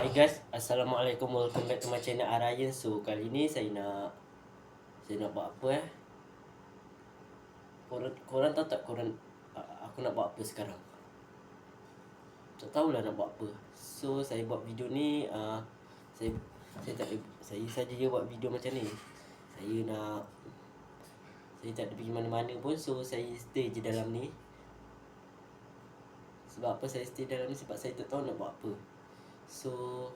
Hai guys, Assalamualaikum. Welcome back to my channel Arayan So kali ni saya nak Saya nak buat apa eh? Korang, korang tahu tak korang Aku nak buat apa sekarang? Tak tahulah nak buat apa. So saya buat video ni uh, Saya Saya tak Saya saja je buat video macam ni. Saya nak Saya tak ada pergi mana-mana pun. So saya stay je dalam ni. Sebab apa saya stay dalam ni? Sebab saya tak tahu nak buat apa So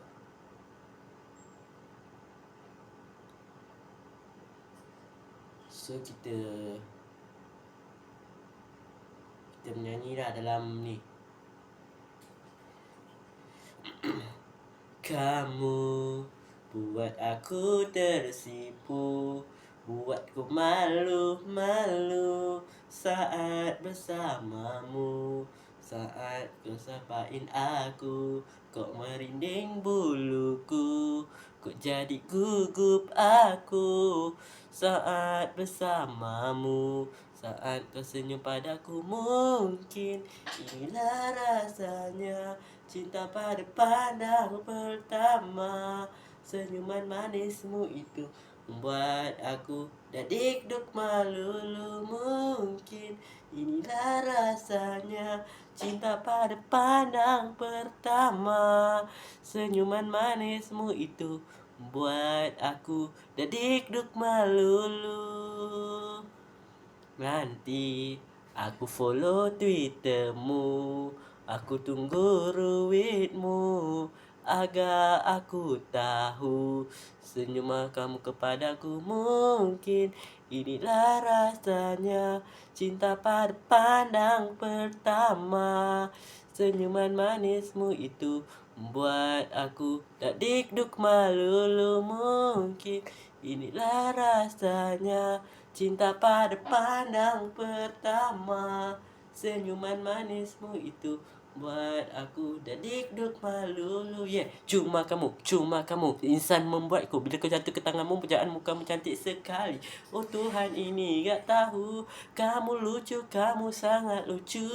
So kita Kita menyanyi lah dalam ni. Kamu Buat aku tersipu Buatku malu-malu Saat bersamamu saat kau sapain aku. Kau merinding buluku Kau jadi gugup aku. Saat bersamamu Saat kau senyum padaku Mungkin. Inilah rasanya Cinta pada pandang pertama. Senyuman manismu itu Membuat aku dadik duk malu Mungkin. Inilah rasanya Cinta pada pandang pertama. Senyuman manismu itu Buat aku dadik duk malulu Nanti aku follow twittermu. Aku tunggu ruitmu Agar aku tahu Senyuman kamu kepadaku Mungkin. Inilah rasanya Cinta pada pandang pertama. Senyuman manismu itu Buat aku tak dikduk malu Mungkin. Inilah rasanya Cinta pada pandang pertama. Senyuman manismu itu Buat aku dan dikduk malu. Yeah, cuma kamu, cuma kamu. Insan membuatku. Bila kau jatuh ke tanganmu Pujaan mukamu cantik sekali. Oh Tuhan ini gak tahu. Kamu lucu, kamu sangat lucu.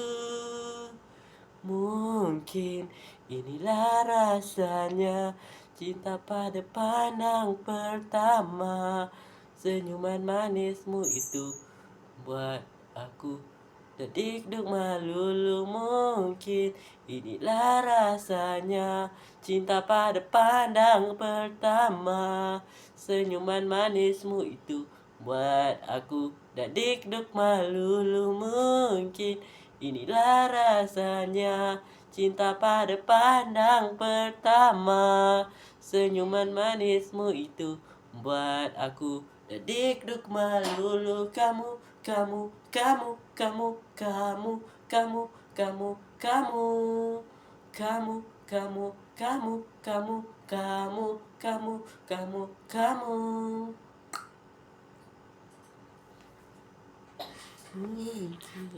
Mungkin inilah rasanya Cinta pada pandang pertama. Senyuman manismu itu Buat aku Dedik duk malu mungkin. Inilah rasanya. Cinta pada pandang pertama. Senyuman manismu itu Buat aku Dedik duk malu mungkin. Inilah rasanya. Cinta pada pandang pertama. Senyuman manismu itu Buat aku Dedik duk malu kamu kamu, kamu, kamu, kamu, kamu, kamu, kamu, kamu, kamu, kamu, kamu, kamu, kamu, kamu, kamu. Hmm.